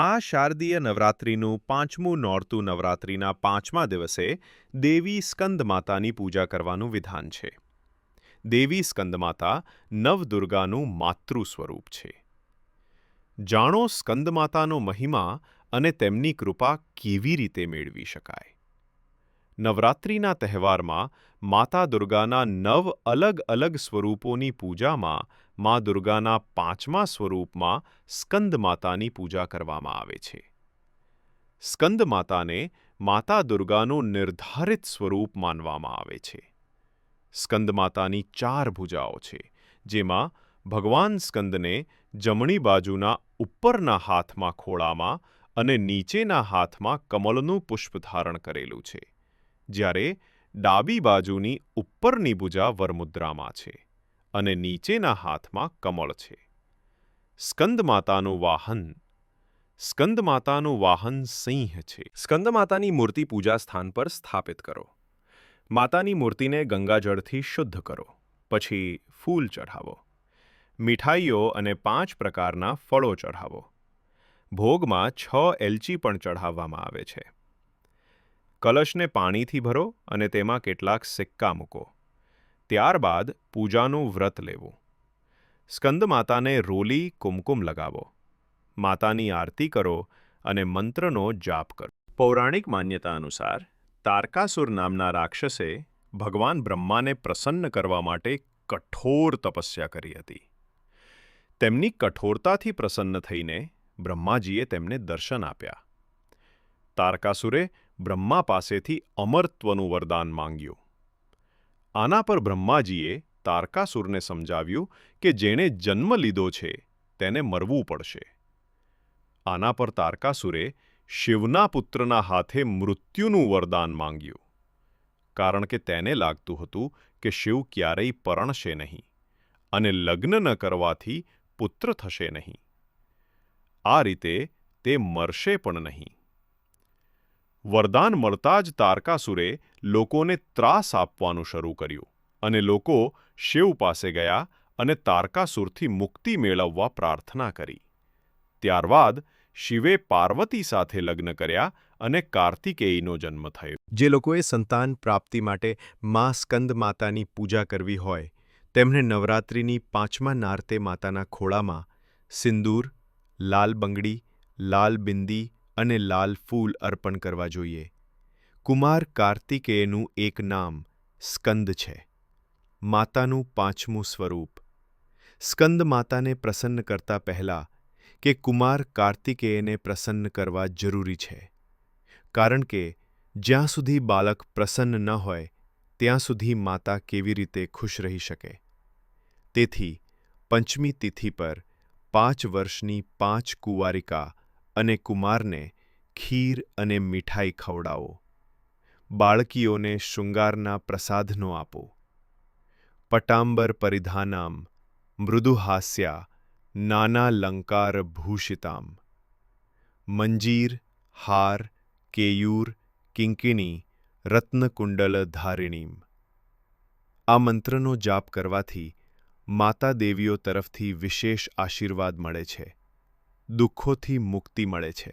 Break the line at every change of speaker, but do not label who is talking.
આ શારદીય નવરાત્રિનું પાંચમું નોરતું નવરાત્રિના પાંચમા દિવસે દેવી સ્કંદ માતાની પૂજા કરવાનું વિધાન છે. દેવી સ્કંદમાતા નવદુર્ગાનું માતૃ સ્વરૂપ છે. જાણો સ્કંદમાતાનો મહિમા અને તેમની કૃપા કેવી રીતે મેળવી શકાય? નવરાત્રિના તહેવારમાં માતા દુર્ગાના નવ અલગ અલગ સ્વરૂપોની પૂજામાં મા દુર્ગાના પાંચમા સ્વરૂપમાં સ્કંદ માતાની પૂજા કરવામાં આવે છે. સ્કંદ માતાને માતા દુર્ગાનું નિર્ધારિત સ્વરૂપ માનવામાં આવે છે. સ્કંદ માતાની ચાર ભુજાઓ છે, જેમાં ભગવાન સ્કંદને જમણી બાજુના ઉપરના હાથમાં ખોળામાં અને નીચેના હાથમાં કમલનું પુષ્પ ધારણ કરેલું છે. જ્યારે ડાબી બાજુની ઉપરની ભુજા વરમુદ્રામાં છે. અને નીચેના હાથમાં કમળ છે. સ્કંદમાતાનું વાહન. સ્કંદમાતાનું વાહન સિંહ છે.
સ્કંદમાતાની મૂર્તિ પૂજા સ્થાન પર સ્થાપિત કરો. માતાની મૂર્તિને ગંગાજળથી શુદ્ધ કરો. પછી ફૂલ ચઢાવો. મીઠાઈઓ અને પાંચ પ્રકારના ફળો ચઢાવો. ભોગમાં છ એલચી પણ ચઢાવવામાં આવે છે. કલશને પાણીથી ભરો અને તેમાં કેટલાક સિક્કા મૂકો. ત્યારબાદ પૂજાનું વ્રત લેવું. સ્કંદ માતાને રોલી, કુમકુમ લગાવો. માતાની આરતી કરો અને મંત્રનો જાપ કરો. પૌરાણિક માન્યતા અનુસાર, તારકાસુર નામના રાક્ષસે ભગવાન બ્રહ્માને પ્રસન્ન કરવા માટે કઠોર તપસ્યા કરી હતી. તેમની કઠોરતાથી પ્રસન્ન થઈને બ્રહ્માજીએ તેમને દર્શન આપ્યા. તારકાસુરે બ્રહ્મા પાસેથી અમરત્વનું વરદાન માંગ્યું. આના પર બ્રહ્માજીએ તારકાસુરને સમજાવ્યું કે જેણે જન્મ લીધો છે, તેને મરવું પડશે. આના પર તારકાસુરે શિવના પુત્રના હાથે મૃત્યુનું વરદાન માંગ્યું. કારણ કે તેને લાગતું હતું કે શિવ ક્યારેય પરણશે નહીં અને લગ્ન ન કરવાથી પુત્ર થશે નહીં. આ રીતે તે મરશે પણ નહીં. વરદાન મળતા જ તારકાસુરે લોકોને ત્રાસ આપવાનું શરૂ કર્યું અને લોકો શિવ પાસે ગયા અને તારકાસુરથી મુક્તિ મેળવવા પ્રાર્થના કરી. ત્યારબાદ શિવે પાર્વતી સાથે લગ્ન કર્યા અને કાર્તિકેયનો જન્મ થયો.
જે લોકોએ સંતાન પ્રાપ્તિ માટે મા સ્કંદ માતાની પૂજા કરવી હોય તેમણે નવરાત્રિની પાંચમા નારતે માતાના ખોળામાં સિંદૂર, લાલ બંગડી, લાલ બિંદી અને લાલ ફૂલ અર્પણ કરવા જોઈએ. કુમાર કાર્તિકેયનું એક નામ સ્કંદ છે. માતાનું પાંચમું સ્વરૂપ. સ્કંદ માતાને પ્રસન્ન કરતા પહેલા કે કુમાર કાર્તિકેયને પ્રસન્ન કરવા જરૂરી છે. કારણ કે જ્યાં સુધી બાળક પ્રસન્ન ન હોય, ત્યાં સુધી માતા કેવી રીતે ખુશ રહી શકે? તેથી પંચમી તિથિ પર પાંચ વર્ષની પાંચ કુંવારિકા અને કુમારને ખીર અને મીઠાઈ ખવડાવો. બાળકીઓને શૃંગારના પ્રસાદનો આપો. પટાંબર પરિધાનામ, મૃદુહાસ્યા નાનાલંકાર ભૂષિતામ. મંજીર, હાર, કેયુર, કિંકિણી, રત્નકુંડલ ધારિણીમ. આ મંત્રનો જાપ કરવાથી માતા દેવીઓ તરફથી વિશેષ આશીર્વાદ મળે છે. દુઃખોથી મુક્તિ મળે છે.